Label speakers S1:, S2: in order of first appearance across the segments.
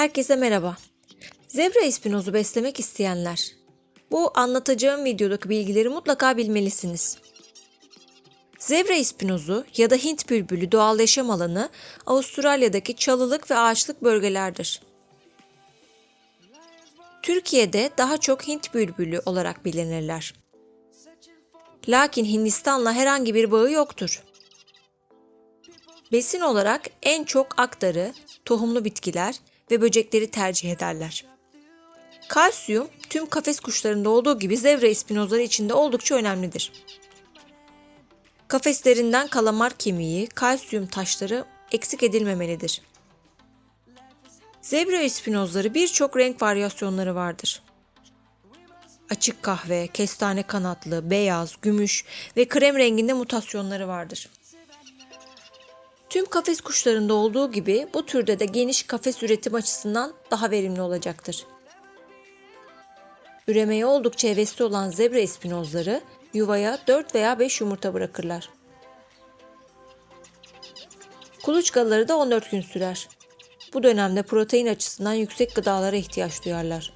S1: Herkese merhaba. Zebra ispinozu beslemek isteyenler. Bu anlatacağım videodaki bilgileri mutlaka bilmelisiniz. Zebra ispinozu ya da Hint bülbülü doğal yaşam alanı Avustralya'daki çalılık ve ağaçlık bölgelerdir. Türkiye'de daha çok Hint bülbülü olarak bilinirler. Lakin Hindistan'la herhangi bir bağı yoktur. Besin olarak en çok aktarı, tohumlu bitkiler ve böcekleri tercih ederler. Kalsiyum tüm kafes kuşlarında olduğu gibi zebra ispinozları için de oldukça önemlidir. Kafeslerinden kalamar kemiği, kalsiyum taşları eksik edilmemelidir. Zebra ispinozları birçok renk varyasyonları vardır. Açık kahve, kestane kanatlı, beyaz, gümüş ve krem renginde mutasyonları vardır. Tüm kafes kuşlarında olduğu gibi bu türde de geniş kafes üretim açısından daha verimli olacaktır. Üremeye oldukça hevesli olan zebra espinozları yuvaya 4 veya 5 yumurta bırakırlar. Kuluçkaları da 14 gün sürer. Bu dönemde protein açısından yüksek gıdalara ihtiyaç duyarlar.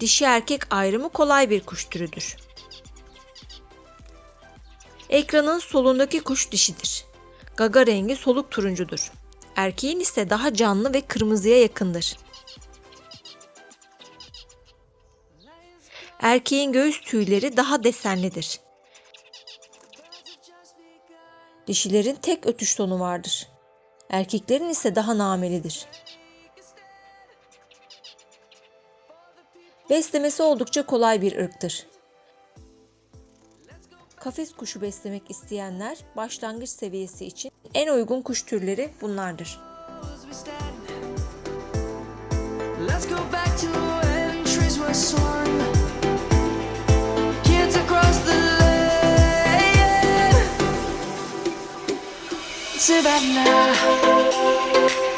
S1: Dişi erkek ayrımı kolay bir kuş türüdür. Ekranın solundaki kuş dişidir. Gaga rengi soluk turuncudur. Erkeğin ise daha canlı ve kırmızıya yakındır. Erkeğin göğüs tüyleri daha desenlidir. Dişilerin tek ötüş tonu vardır. Erkeklerin ise daha namelidir. Beslemesi oldukça kolay bir ırktır. Kafes kuşu beslemek isteyenler başlangıç seviyesi için en uygun kuş türleri bunlardır.
S2: Savannah.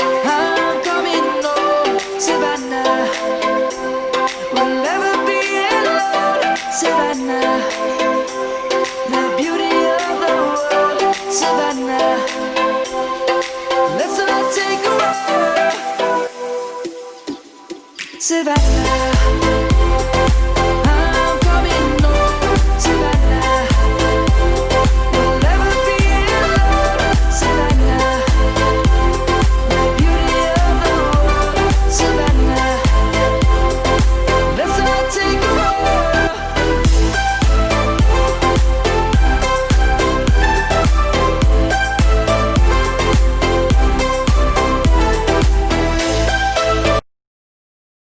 S2: Let's